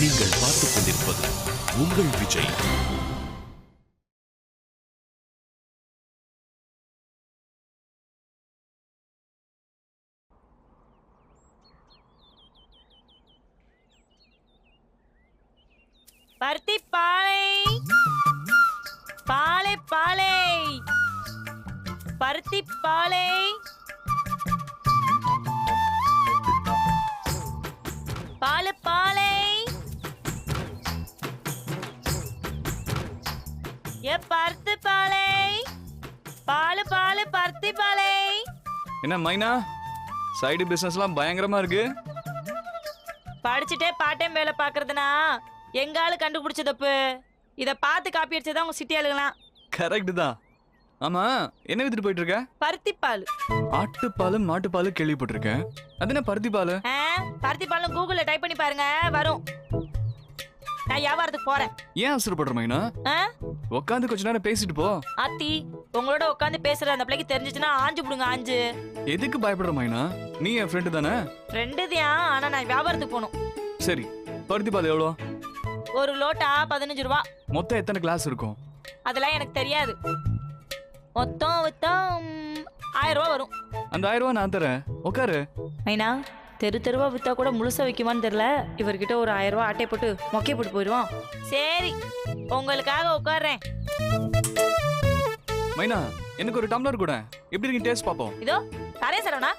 நீங்கள் பார்த்துக் கொண்டிருப்பது உங்கள் விஜய். பருத்தி பாலை. பாலை பாலை. பருத்தி பாலை. பாலு பருத்தி பாலை என்ன மைனா? சைடு பிசினஸ்லாம் பயங்கரமா இருக்கு. படிச்சுட்டே டைம் வேலை பார்க்கறதுனா எங்க ஆளு கண்டுபிடிச்ச தப்பு இத பார்த்து காப்பி அடிச்சதான் உங்க சிட்டி ஆளுங்களாம். கரெக்ட் தான். ஆமா என்ன வித்துட்டு போயிட்டு இருக்க? பருத்தி பால் ஆட்டுப்பாலு மாட்டுப்பாலு கேள்விப்பட்டிருக்கேன். அது என்ன பருத்தி பாலு பருத்தி பாலும் கூகுள்ல டைப் பண்ணி பாருங்க வரும். நான் வியாபாரத்துக்கு போறேன். ஏன் அவசரப்படுற மைனா? ஆ? உட்காந்து கொஞ்ச நேரம் பேசிட்டு போ. அத்தி உங்களோட உட்காந்து பேசுற அந்த பிள்ளைக்கு தெரிஞ்சுச்சுன்னா ஆஞ்சு விடுங்க ஆஞ்சு. எதுக்கு பயப்படுற மைனா? நீ என் ஃப்ரெண்டு தானே? ரெண்டு தான் ஆனா நான் வியாபாரத்துக்கு போகணும் சரி பருத்தி பால் எவ்வளோ? ஒரு லோட்டா பதினஞ்சு ரூபா. மொத்தம் எத்தனை கிளாஸ் இருக்கும்? அதெல்லாம் எனக்கு தெரியாது. மொத்தம் வித்தம் ஆயிரம் ரூபா வரும். அந்த ஆயிரம் ரூபாய் நான் தரேன். உட்காரு ஐனா தெரு தெருவா வித்தா கூட முழுசா வைக்குமான்னு தெரியல. இவர்கிட்ட ஒரு ஆயிரம் ரூபா அட்டை போட்டு மொக்கை போட்டு போயிடுவோம் சரி உங்களுக்காக உட்கார்றேன். மைனா எனக்கு ஒரு டம்ளர் கூட. எப்படி இருக்கு டேஸ்ட் பார்ப்போம். இதோ தரேன் சரவணா.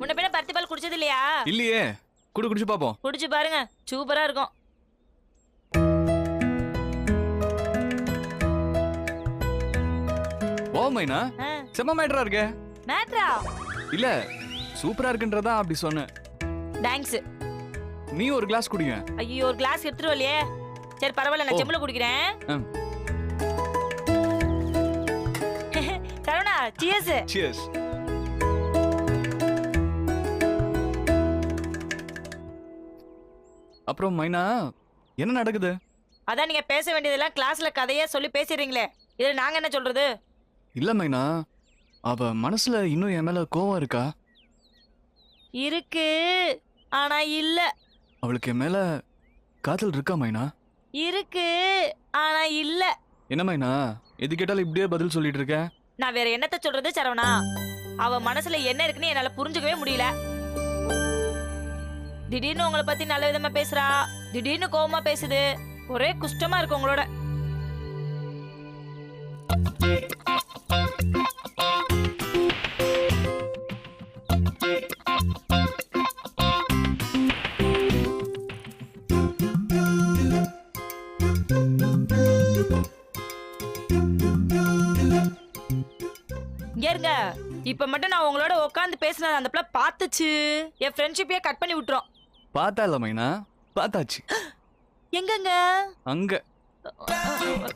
முன்ன பின்ன பருத்தி பால் குடிச்சது இல்லையா? இல்லையே. குடு குடிச்சு பார்ப்போம். குடிச்சு பாருங்க. சூப்பரா இருக்கும். ஓ மைனா ஆ, செம்ம மேட்டரா இருக்கே. மேட்ரா? இல்ல சூப்பரா இருக்குன்றதா அப்படி சொன்னேன் தேங்க்ஸ் நீ ஒரு கிளாஸ் குடிங்க. ஐயோ ஒரு கிளாஸ் எடுத்துட்டு வரலையே சரி பரவாயில்ல நான் ஓ. செம்புல குடிக்கிறேன். சரவணா சியர்ஸ் சியர்ஸ் அப்புறம் மைனா என்ன நடக்குது? அதான் நீங்க பேச வேண்டியதெல்லாம் கிளாஸ்ல கதையா சொல்லி பேசிடுறீங்களே. இதுல நாங்க என்ன சொல்றது? இல்ல மைனா அவ மனசுல இன்னும் என் மேல கோவம் இருக்கா? இருக்கு ஆனா இல்ல. அவளுக்கு என் மேல காதல் இருக்கா மைனா? இருக்கு ஆனா இல்ல. என்ன மைனா எது கேட்டாலும் இப்படியே பதில் சொல்லிட்டு இருக்க? நான் வேற என்னத்த சொல்றது சரவணா? அவ மனசுல என்ன இருக்குன்னு என்னால புரிஞ்சுக்கவே முடியல. திடீர்னு உங்களை பத்தி நல்ல விதமா பேசுறா. திடீர்னு கோவமா பேசுது. ஒரே குஷ்டமா இருக்கு உங்களோட. இருங்க இப்ப மட்டும் நான் உங்களோட உட்காந்து பேசினது அந்த பிள்ளை பார்த்துச்சு. என் ஃப்ரெண்ட்ஷிப்பையே கட் பண்ணி விட்டுரும். பார்த்தா இல்ல மைனா? பார்த்தாச்சு. எங்கங்க? அங்க.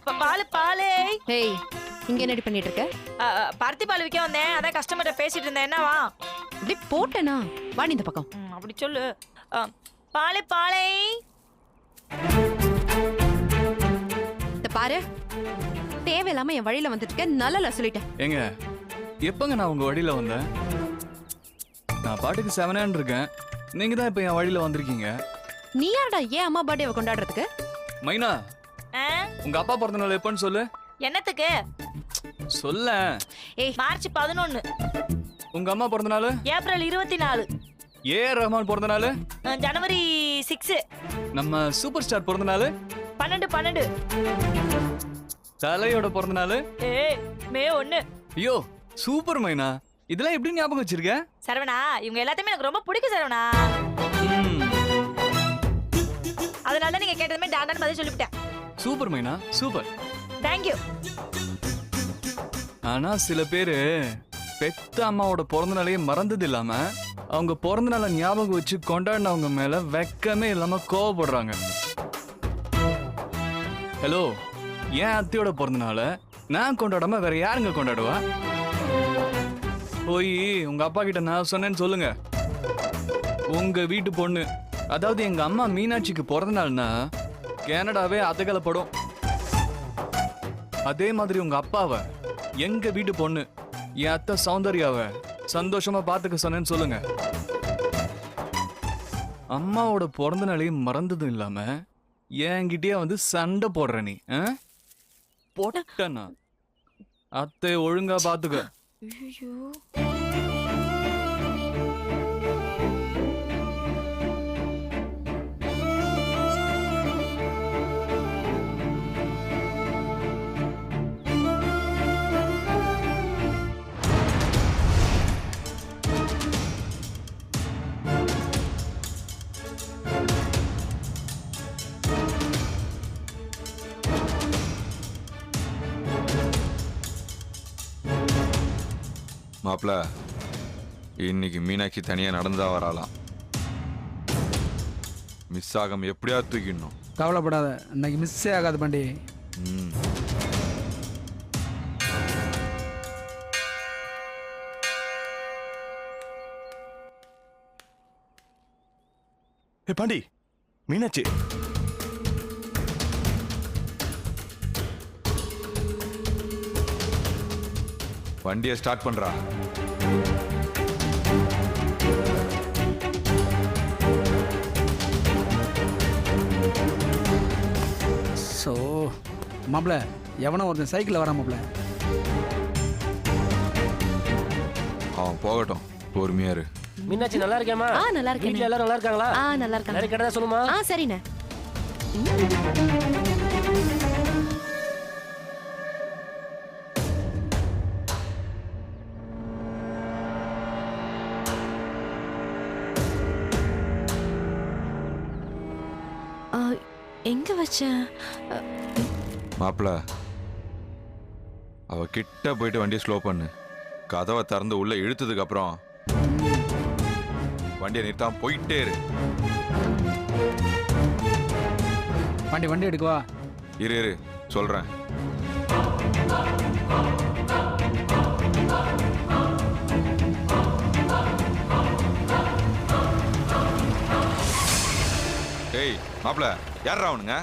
ப- பாலு பாலே. ஹேய் இங்க என்னடி பண்ணிட்டு இருக்க? அ, அ, பருத்தி பால் விற்க வந்தேன். அதான் கஸ்டமர்கிட்ட பேசிட்டு இருந்தேன். என்னவா அப்படி போட்டனா? வாடி இந்த பக்கம். ம், அப்படி சொல்லு. அ, பாலு பாலை. இந்த பாரு. தேவையில்லாம என் வழியில வந்துட்டு இருக்க. நல்லல சொல்லிட்டேன். ஏங்க எப்பங்க நான் உங்க வழியில வந்தேன்? நான் பாட்டுக்கு செவனான் இருக்கேன். நீங்க தான் இப்ப என் வழியில வந்திருக்கீங்க. நீ யாரடா ஏன் அம்மா பர்த்டேவை கொண்டாடுறதுக்கு? மைனா ஆ, உங்க அப்பா பிறந்த நாள் எப்போன்னு சொல்லு. என்னத்துக்கு? சொல்ல ஏய். மார்ச் பதினொன்னு. உங்க அம்மா பிறந்த நாள் ஏப்ரல் இருபத்தி நாலு ஏ ரஹ்மான் பிறந்த நாள் ஜனவரி சிக்ஸ். நம்ம சூப்பர் ஸ்டார் பிறந்த நாள் பன்னெண்டு பன்னெண்டு. தலையோட பிறந்த நாள் ஏ மே ஒன்னு. ஐயோ சூப்பர் மைனா. இதெல்லாம் எப்படி ஞாபகம் வச்சிருக்க? சரவணா இவங்க எல்லாத்தையுமே எனக்கு ரொம்ப பிடிக்கும் சரவணா. அதனால தான் நீங்க கேட்டதுமே டாண்டான்னு பதில் சொல்லிவிட்டேன். சூப்பர் மைனா சூப்பர். தேங்க்யூ ஆனா சில பேரு பெத்த அம்மாவோட பிறந்த நாளையே மறந்தது இல்லாம அவங்க பிறந்த நாளை ஞாபகம் வச்சு கொண்டாடினவங்க மேல வெக்கமே இல்லாம கோவப்படுறாங்க. ஹலோ என் அத்தையோட பிறந்த நாளை நான் கொண்டாடாம வேற யாருங்க கொண்டாடுவா? போய் உங்க அப்பா கிட்ட நான் சொன்னேன்னு சொல்லுங்க. உங்க வீட்டு பொண்ணு அதாவது எங்க அம்மா மீனாட்சிக்கு பிறந்த நாள்னா கனடாவே அதகலப்படும் அதே மாதிரி உங்க அப்பாவை எங்க வீட்டு பொண்ணு என் அத்தை சௌந்தர்யாவை சந்தோஷமா பாத்துக்க சொன்னேன்னு சொல்லுங்க. அம்மாவோட பிறந்த நாளையும் மறந்ததும் இல்லாம என்கிட்டயே வந்து சண்டை போடுற நீ ஆ? அத்தை ஒழுங்கா பாத்துக்க. ஐயோ மாப்பிள இன்னைக்கு மீனாட்சி தனியா நடந்தா வராளாம். மிஸ் ஆகாம எப்படியாவது தூக்கிடணும்? கவலைப்படாத இன்னைக்கு மிஸ்ஸே ஆகாது பாண்டி. ம். ஏ பாண்டி மீனாட்சி. வண்டியை ஸ்டார்ட் பண்றா ஸோ மாப்பிள எவனோ ஒருத்தன் சைக்கிளில் வரான் மாப்பிள அவன் போகட்டும் பொறுமையா இரு. மீனாட்சி நல்லா இருக்கேம்மா. ஆ நல்லா இருக்கேன். வீட்ல எல்லாரும் நல்லா இருக்காங்களா? ஆ நல்லா இருக்காங்க. எல்லாரும் கேட்டதா சொல்லுமா? ஆ சரிண்ணே. எங்க வச்சேன் மாப்பிள அவ கிட்ட போயிட்டு வண்டியை ஸ்லோ பண்ணு. கதவை திறந்து உள்ள இழுத்ததுக்கு அப்புறம் வண்டியை நிறுத்தாம போயிட்டே இரு. பாண்டி வண்டி எடுக்கவா இரு இரு சொல்றேன். டேய் மாப்பிள யார் அவனுங்க?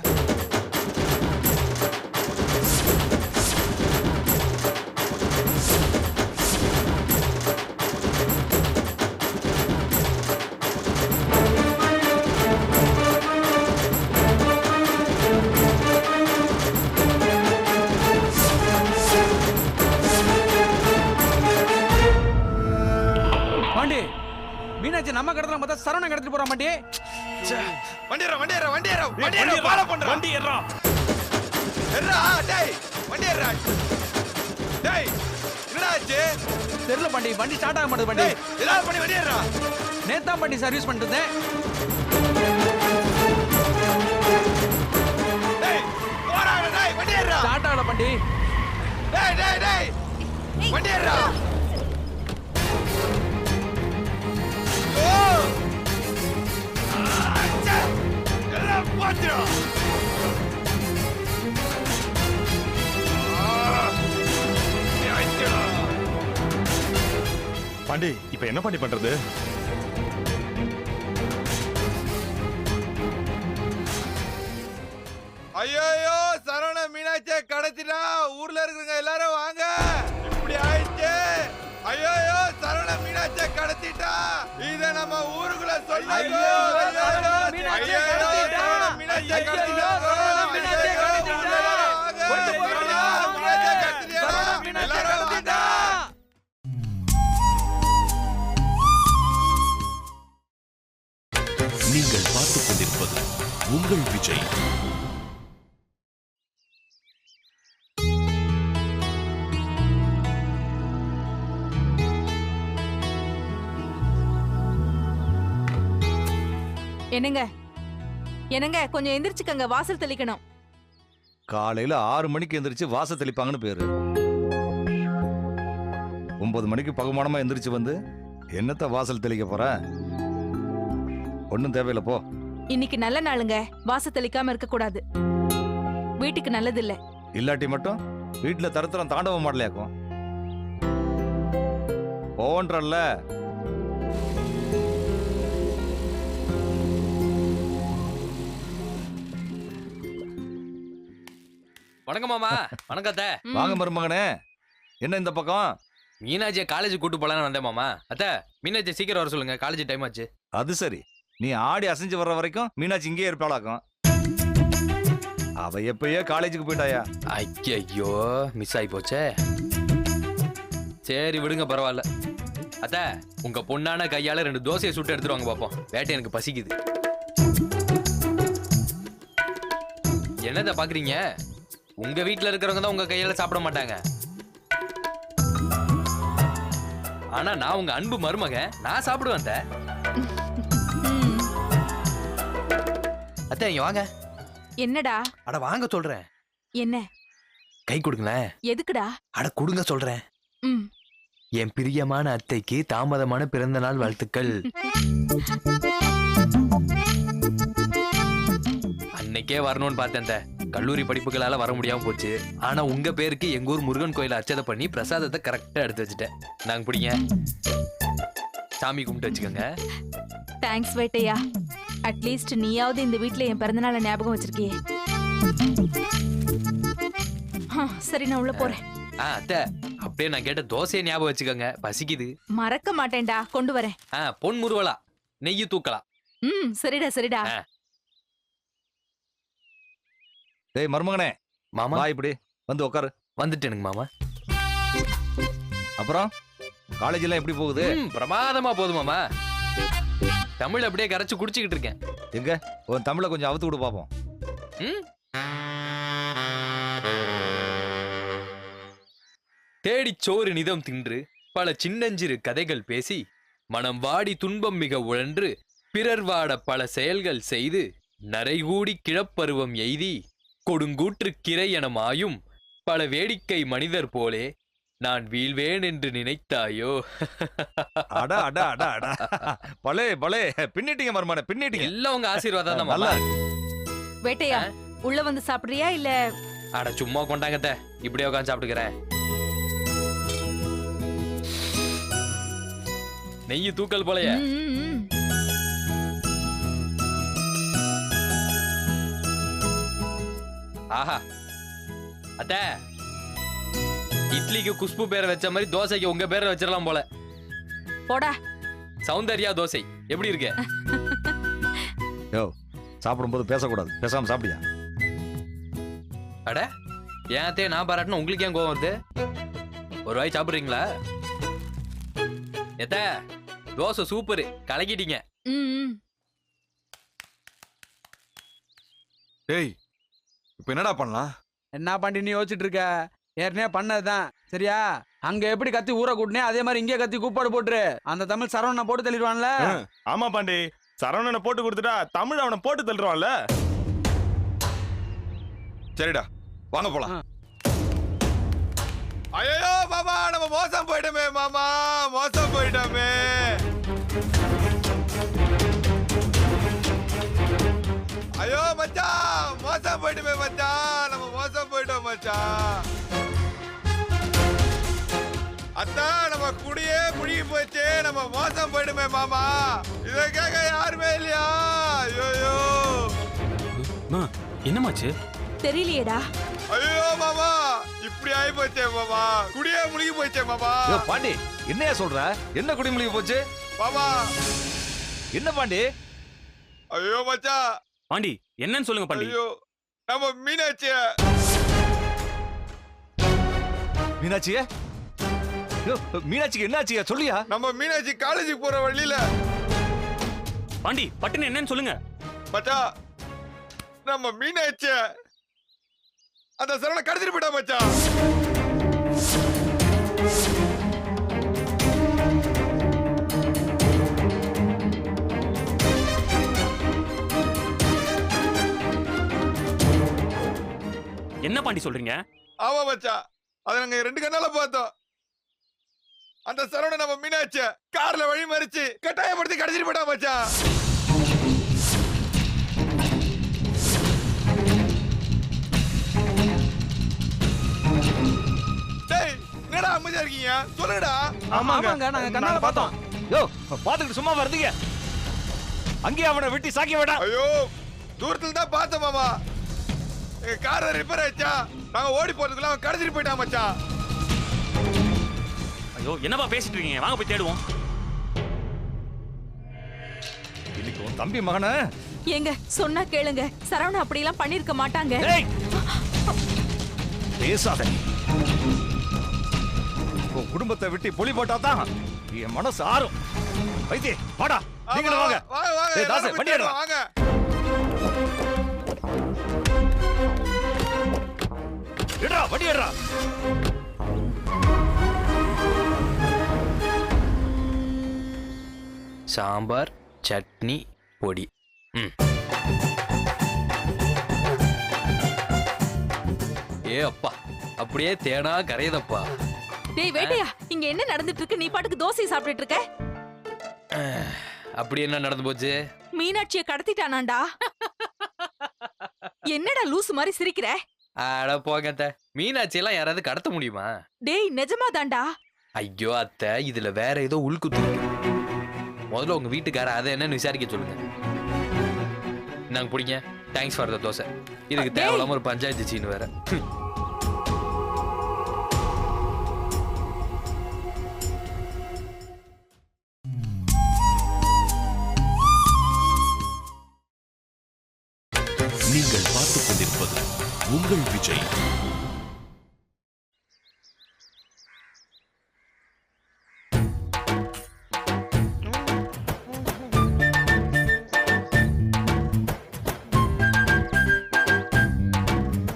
பாண்டி மீனாட்சி நம்ம கடத்துல பார்த்தா சரவணன் கடத்திட்டு போறான் பாண்டி. வண்டியரா வண்டியரா வண்டியரா வண்டியரா ஃபாலோ பண்றா. வண்டி ஏறா ஏறா டேய் வண்டியரா டேய் என்னடா ஆச்சு? தெரியல பாண்டி வண்டி ஸ்டார்ட் ஆக மாட்டேது பாண்டி. ஏதாவது பண்ணி வண்டியரா நேத்தான் பாண்டி சர்வீஸ் பண்ணிட்டு இருந்தேன். டேய் போறாங்க டேய் வண்டியரா ஸ்டார்ட் ஆகல பாண்டி. டேய் டேய் டேய் வண்டியரா ஓ போச்சுடா பாண்டி இப்ப என்ன பாண்டி பண்றது? சரவண மீனாட்சியை எல்லாரும் கடத்திட்டா. வாங்க. நீங்கள் பார்த்துக் கொண்டிருப்பது உங்கள் விஜய். என்னங்க? என்னங்க கொஞ்சம் எந்திரிச்சுக்கங்க வாசல் தெளிக்கணும். காலையில ஆறு மணிக்கு எந்திரிச்சு வாச தெளிப்பாங்கன்னு பேரு. ஒன்பது மணிக்கு பகுமானமா எந்திரிச்சு வந்து என்னத்த வாசல் தெளிக்க போற? ஒன்றும் தேவையில்லை போ. இன்னைக்கு நல்ல நாளுங்க. வாசல் தெளிக்காம இருக்க கூடாது வீட்டுக்கு நல்லது இல்ல இல்லாட்டி மட்டும் வீட்டுல தரத்தரம் தாண்டவ மாடலையாக்கும். போன்றல்ல. வணக்கம் மாமா. வணக்கம் அத்தை. வாங்க மருமகனே. என்ன இந்த பக்கம்? மீனாட்சியை காலேஜ் கூட்டு போலான்னு வந்தேன் மாமா. அத்த மீனாட்சி சீக்கிரம் வர சொல்லுங்க. காலேஜ் டைம் ஆச்சு. அது சரி. நீ ஆடி அசைஞ்சு வர்ற வரைக்கும் மீனாட்சி இங்கேயே இருப்பாளாக்கும். அவ எப்பயோ காலேஜுக்கு போயிட்டாயா? ஐயோ மிஸ் ஆகி போச்சே. சரி விடுங்க பரவாயில்ல. அத்த உங்க பொண்ணான கையால ரெண்டு தோசையை சுட்டு எடுத்துட்டு வாங்க பாப்போம். வேட்டை எனக்கு பசிக்குது. என்னத பாக்குறீங்க? உங்க வீட்ல இருக்கிறவங்க தான் உங்க கையால சாப்பிட மாட்டாங்க. ஆனா நான் உங்க அன்பு மருமக நான் சாப்பிடுவேன் அத்தை. அத்தை இங்க வாங்க. என்னடா? அட வாங்க சொல்றேன். என்ன? கை கொடுங்களேன். எதுக்குடா? அட கொடுங்க சொல்றேன். ம். என் பிரியமான அத்தைக்கு தாமதமான பிறந்த நாள் வாழ்த்துக்கள் அன்னைக்கே வரணும்னு பார்த்தேன். கல்லூரி படிப்புகளால வர முடியாம போச்சு. ஆனா உங்க பேருக்கு எங்க ஊர் முருகன் கோயில அர்ச்சனை பண்ணி பிரசாதத்தை கரெக்டா எடுத்து வச்சுட்டேன். நாங்க பிடிங்க. சாமி கும்பிட்டு வச்சுக்கோங்க. தேங்க்ஸ் வேட்டையா. அட்லீஸ்ட் நீயாவது இந்த வீட்ல என் பிறந்தநாளை ஞாபகம் வச்சிருக்கியே. சரி நான் உள்ள போறேன். ஆ அத்தை அப்படியே நான் கேட்ட தோசையை ஞாபகம் வச்சுக்கோங்க. பசிக்குது. மறக்க மாட்டேன்டா. கொண்டு வரேன். ஆ பொன் முருவலா. நெய்யு தூக்கலாம். ம் சரிடா சரிடா. டேய் மருமகனே. மாமா? வா இப்படி வந்து உட்காரு வந்துட்டேனுங்க மாமா. அப்புறம்? காலேஜ் எல்லாம் எப்படி போகுது? ம், பிரமாதமா போதும் மாமா. தமிழ் அப்படியே கரைச்சு குடிச்சுக்கிட்டு இருக்கேன். எங்க? உன் தமிழை கொஞ்சம் அவுத்து விடு பாப்போம். ம்? தேடிச் சோறு நிதம் தின்று பல சின்னஞ்சிறு கதைகள் பேசி மனம் வாடி துன்பம் மிக உழன்று பிறர் வாட பல செயல்கள் செய்து நரைகூடி கிழப்பருவம் எய்தி கொடுங்கூற்று கிரை என மாயும் பல வேடிக்கை மனிதர் போலே நான் வீழ்வேன் என்று நினைத்தாயோ? அட அட அட அட. பலே பலே. பின்னிட்டீங்க மருமகனே பின்னிட்டீங்க. எல்லாம் உங்க ஆசீர்வாதம் தான் நல்லா. வேட்டையா உள்ள வந்து சாப்பிடுறியா இல்ல? அட சும்மா கொண்டாங்கத்த இப்படியே உட்காந்து சாப்பிட்டுக்கிறேன் நெய் தூக்கல் போலயே. ஆஹா. அத்த இட்லிக்கு குஷ்பு பேரை வச்ச மாதிரி தோசைக்கு உங்க பேரை வச்சிடலாம் போல. போடா. சௌந்தர்யா தோசை எப்படி இருக்கு? யோ சாப்பிடும்போது பேசக்கூடாது. பேசாம சாப்பிடியா? அட ஏன் நான் பாராட்டணும் உங்களுக்கு ஏன் கோவம் வருது? ஒரு வாய் சாப்பிடுறீங்களா? எத்த தோசை சூப்பர். கலக்கிட்டீங்க. டேய் இப்போ என்னடா பண்ணலாம்? என்ன பாண்டி நீ யோசிச்சுட்டு இருக்க ஏற்கனவே பண்ணதுதான். சரியா? அங்க எப்படி கத்தி ஊற கூட்டினே அதே மாதிரி இங்கே கத்தி கூப்பாடு போட்டுரு. அந்த தமிழ் சரவணனை போட்டு தள்ளிடுவான்ல? ஆமா பாண்டி. சரவணனை போட்டு கொடுத்துட்டா தமிழ் அவனை போட்டு தள்ளுறான்ல சரிடா வாங்க போலாம். ஐயோ மாமா நம்ம மோசம் போயிட்டோமே மாமா. மோசம் போயிட்டோமே மச்சான் நம்ம மோசம் போயிட்டோம் மச்சான் அத்தா நம்ம குடியே முழுகி போச்சு. நம்ம மோசம் போயிடுமே மாமா. இதை கேட்க யாருமே இல்லையா? ஐயோ என்னமாச்சு? தெரியலையேடா. ஐயோ மாமா. இப்படி ஆகி போச்சே மாமா. குடியே முழுகி போச்சே மாமா. பாண்டி என்னையா சொல்ற? என்ன குடிமொழிக்கு போச்சு? மாமா. என்ன பாண்டி? ஐயோ மச்சான் பாண்டி என்னன்னு சொல்லுங்க ஐயோ. நம்ம மீனாட்சிய. மீனாட்சியே? மீனாட்சிக்கு என்ன ஆச்சியா சொல்லியா. நம்ம மீனாட்சி காலேஜுக்கு போற வழியில. பாண்டி பட்டுன்னு என்னன்னு சொல்லுங்க. மச்சான் நம்ம மீனாட்சிய அந்த சரவண கடத்திட்டு போயிட்டா மச்சான் பாண்டி சொல்றீங்க? ஆமா மச்சான் அதை நாங்க ரெண்டு கண்ணால பார்த்தோம். அந்த சரவண நம்ம மீனாட்சிய கார்ல வழி மறிச்சு கட்டாயப்படுத்தி கடத்திட்டு போயிட்டா மச்சான் டேய் என்னடா அமைதியா இருக்கீங்க? சொல்லுடா ஆமாங்க. நாங்க கண்ணால பார்த்தோம். யோ பாத்துக்கிட்டு சும்மா வருதுங்க. அங்கேயே அவனை வெட்டி சாக்கி வேடா. ஐயோ தூரத்துல தான் பார்த்தோம் மாமா. எங்க காரை ரிப்பேர் ஆயிடுச்சா? நாங்க ஓடி போறதுக்குள்ள அவன் கடத்திட்டு போயிட்டான் மச்சான். ஐயோ என்னப்பா பேசிட்டு இருக்கீங்க? வாங்க போய் தேடுவோம். இன்னைக்கு உன் தம்பி மகனை. ஏங்க சொன்னா கேளுங்க. சரவணா அப்படிலாம் பண்ணிருக்க மாட்டாங்க! பேசாத. உன் குடும்பத்தை விட்டு பொலி போட்டா தான் என் மனசு ஆறும். வைத்திய வாடா. நீங்களும் வாங்க. வாங்க வாங்க வண்டி. வாங்க. எடுடா வண்டி சாம்பார் சட்னி பொடி. ம். ஏ அப்பா. அப்படியே தேனா கரையுதப்பா. டேய் வேட்டையா. இங்க என்ன நடந்துட்டு இருக்கு நீ பாட்டுக்கு தோசை சாப்பிட்டுட்டு இருக்க? அப்படி என்ன நடந்து போச்சு? மீனாட்சிய கடத்திட்டானாண்டா. என்னடா லூசு மாதிரி சிரிக்கிற? அட போங்க மீனாட்சி எல்லாம் யாராவது கடத்த முடியுமா? டேய் நிஜமா தாண்டா ஐயோ அத்தை இதுல வேற ஏதோ உள்குத்து முதல்ல உங்க வீட்டுக்கார அதை என்னன்னு விசாரிக்க சொல்லுங்க. நாங்க பிடிங்க. Thanks for the dosa. இதுக்கு. தேவையில்லாம ஒரு பஞ்சாயத்து சீன் வேற. விஜய்.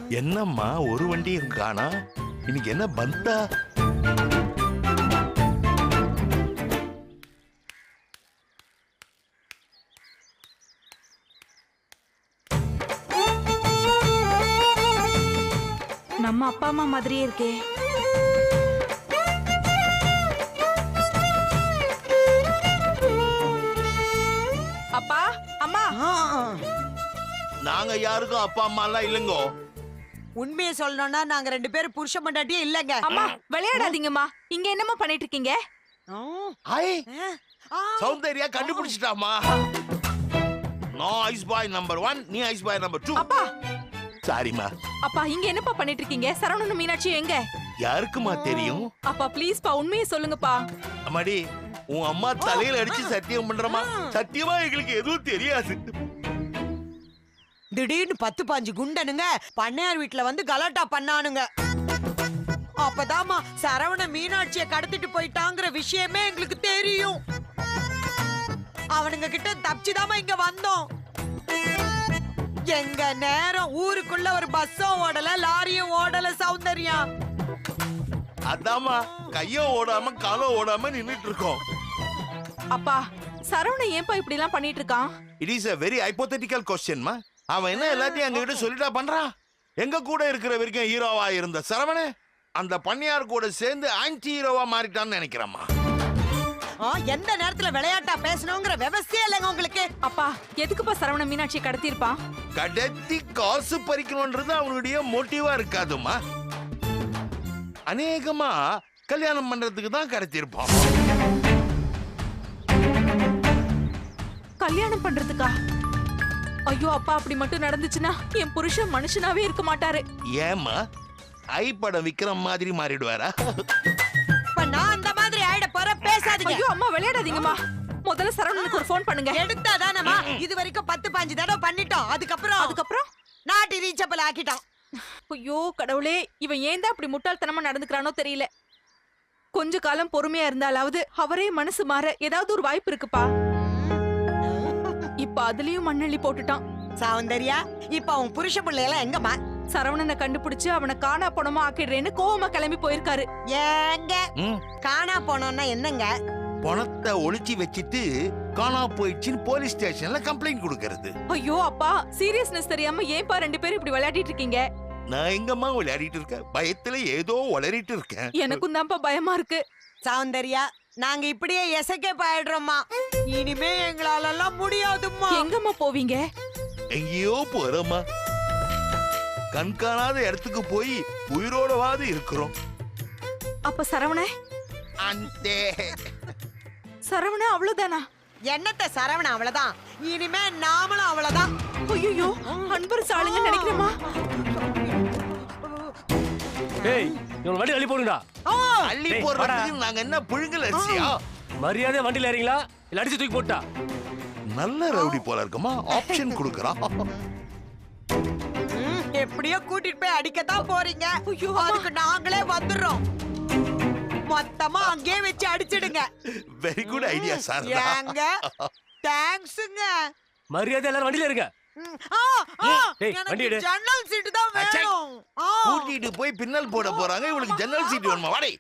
என்னம்மா ஒரு வண்டியும் காணா இன்னைக்கு என்ன பந்தா? நம்ம அப்பா அம்மா மாதிரியே இருக்கே. அப்பா அம்மா. நாங்க யாருக்கும் அப்பா அம்மா எல்லாம் இல்லைங்கோ. உண்மையை சொல்லணும்னா நாங்க ரெண்டு பேரும் புருஷ மண்டாட்டியே இல்லங்க. அம்மா விளையாடாதீங்கம்மா. இங்க என்னம்மா பண்ணிட்டு இருக்கீங்க ஐ சௌந்தர்யா கண்டுபிடிச்சிட்டாமா நான் ஐஸ் பாய் நம்பர் ஒன் நீ ஐஸ் பாய் நம்பர் டூ. அப்பா சாரிம்மா. அப்பா இங்க என்னப்பா பண்ணிட்டு இருக்கீங்க சரவணனும் மீனாட்சியும் எங்க? யாருக்குமா தெரியும்? அப்பா ப்ளீஸ்ப்பா உண்மையை சொல்லுங்கப்பா. அம்மாடி உன் அம்மா தலையில அடிச்சு சத்தியம் பண்றமா சத்தியமா எங்களுக்கு எதுவும் தெரியாது. திடீர்னு பத்து பாஞ்சு குண்டனுங்க பண்ணையார் வீட்டுல வந்து கலாட்டா பண்ணானுங்க. அப்பதாம்மா சரவண மீனாட்சிய கடத்திட்டு போயிட்டாங்கிற விஷயமே எங்களுக்கு தெரியும். அவனுங்க கிட்ட தப்பிச்சுதாம்மா இங்க வந்தோம். எங்க நேரம் ஊருக்குள்ள ஒரு பஸ்ஸும் ஓடல லாரியும் ஓடல சௌந்தர்யா. அதாம்மா கையும் ஓடாம காலும் ஓடாம நின்னுட்டு இருக்கோம் அப்பா சரவணன் ஏன்பா இப்படி எல்லாம் பண்ணிட்டு இருக்கான் it is a very hypothetical கொஸ்டின்மா அவன் என்ன எல்லாத்தையும் எங்க கிட்ட சொல்லிட்டா பண்றான் எங்க கூட இருக்கிற வரைக்கும் ஹீரோவா இருந்த சரவணே அந்த பண்ணையார் கூட சேர்ந்து ஆன்டி ஹீரோவா மாறிட்டான்னு நினைக்கிறேம்மா. எந்த நேரத்துல விளையாட்டா பேசணுங்கிற விவசாயம் இல்லைங்க உங்களுக்கு? அப்பா எதுக்குப்பா சரவணன் மீனாட்சியை கடத்தியிருப்பான் கடத்தி காசு பறிக்கணும்ன்றது அவனுடைய மோட்டிவா இருக்காதுமா அநேகமா கல்யாணம் பண்றதுக்கு தான் கடத்திருப்பான் கல்யாணம் பண்றதுக்கா? ஐயோ அப்பா அப்படி மட்டும் நடந்துச்சுன்னா என் புருஷன் மனுஷனாவே இருக்க மாட்டாரு. ஏமா ஐ படம் விக்ரம் மாதிரி மாறிடுவாரா? நான் அந்த பேசாதீங்க ஐயோ அம்மா விளையாடாதீங்கம்மா. முதல்ல சரவணனுக்கு ஒரு ஃபோன் பண்ணுங்க. எடுத்தாதானமா இது வரைக்கும் பத்து பாஞ்சு தடவை பண்ணிட்டோம். அதுக்கப்புறம்? அதுக்கப்புறம்? நாட்டி ரீச்சபிள் ஆக்கிட்டோம். ஐயோ கடவுளே இவன் ஏன் தான் இப்படி முட்டாள்தனமா நடந்துக்கிறானோ தெரியல. கொஞ்ச காலம் பொறுமையா இருந்தாலாவது அவரே மனசு மாற ஏதாவது ஒரு வாய்ப்பு இருக்குப்பா. இப்ப அதுலயும் மண்ணள்ளி போட்டுட்டான். சௌந்தர்யா இப்ப அவன் புருஷ பிள்ளையெல்லாம் எங்கம்மா? சரவணனை கண்டுபிடிச்சு அவனை காணா பணமா ஆக்கிடுறேன்னு கோவமா கிளம்பி போயிருக்காரு. ஏங்க ம். காணா போனோம்னா என்னங்க? பணத்தை ஒளிச்சு வச்சுட்டு காணா போயிடுச்சுன்னு போலீஸ் ஸ்டேஷன்ல கம்ப்ளைண்ட் கொடுக்கறது. ஐயோ அப்பா சீரியஸ்னஸ் தெரியாம ஏன்பா ரெண்டு பேரும் இப்படி விளையாடிட்டு இருக்கீங்க? நான் எங்கம்மா விளையாடிட்டு இருக்கேன். பயத்துல ஏதோ உளறிட்டு இருக்கேன். எனக்கும் தான்ப்பா பயமா இருக்கு. சௌந்தர்யா நாங்க இப்படியே எசகேப் ஆயிடுறோம்மா. இனிமே எங்களால எல்லாம் முடியாதும்மா. எங்கம்மா போவீங்க? எங்கேயோ போறோமா கண்காணாத இடத்துக்கு போய் உயிரோடவாது இருக்கிறோம். அப்ப சரவண? அந்த. சரவண அவ்வளவுதானா? என்னத்த சரவண அவ்வளவுதான். இனிமே நாமளும் அவ்வளவுதான். ஐயோ அன்பர் சாளுங்க நினைக்கிறேமா ஏய் வண்டி அள்ளி போடுங்கடா. அள்ளி போடுறதுக்கு நாங்க என்ன புழுங்கல் அரிசியா? மரியாதை வண்டியில ஏறீங்களா? இல்ல அடிச்சு தூக்கி போட்டா நல்ல ரவுடி போல இருக்குமா? ஆப்ஷன் கொடுக்கறான் எப்படியோ கூட்டிட்டு போய் அடிக்கத்தான் போறீங்க. அதுக்கு நாங்களே வந்துடுறோம். மொத்தமா அங்கேயே வச்சு அடிச்சிடுங்க. வெரி குட் ஐடியா சார் ஏங்க தேங்க்ஸுங்க மரியாதை எல்லாரும் வண்டியில இருங்க. எனக்கு எடு. ஜன்னல் சீட்டு தான். வேணும். ஆ. கூட்டிட்டு போய் பின்னல் போட போறாங்க. இவளுக்கு ஜன்னல் சீட் வேணுமா? வாடே.